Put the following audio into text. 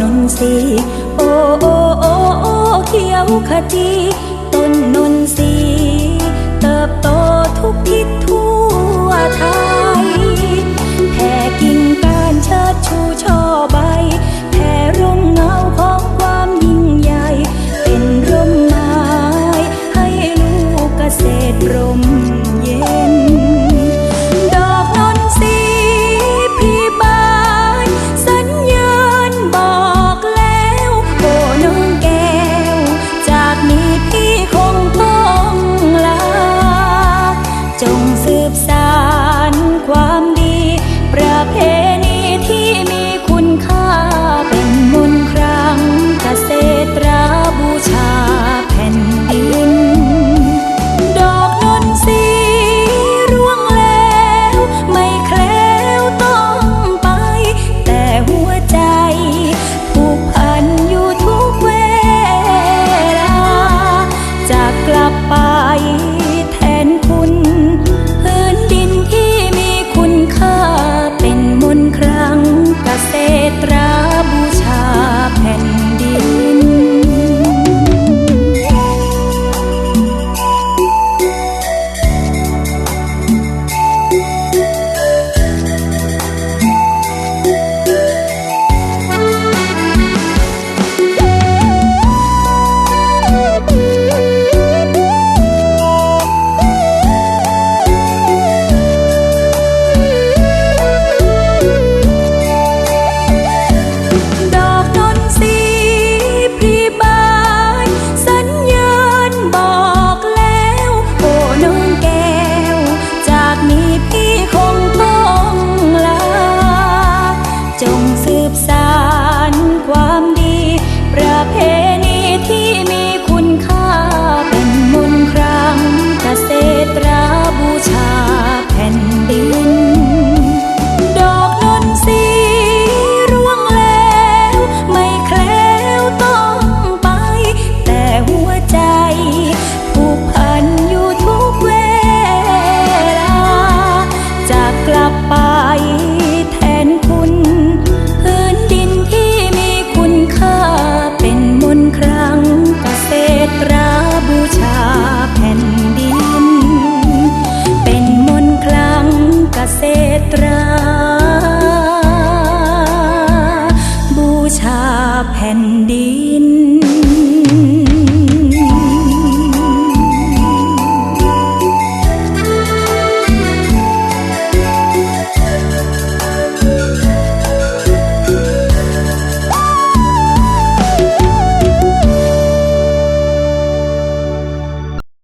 นนทรีโอโอโอโอเขียวขจีต้นนนทรีเติบโตทุกทิศทุก บสานความดี ประเพณีที่มีคุณค่า เป็นมนตราบูชาแผ่นดิน ดอกนนสีร่วงแลวไม่แคล้วต้องไป แต่หัวใจ ผูกพันอยู่ทุกเวลาจะกลับไป ตรา บูชาแผ่นดิน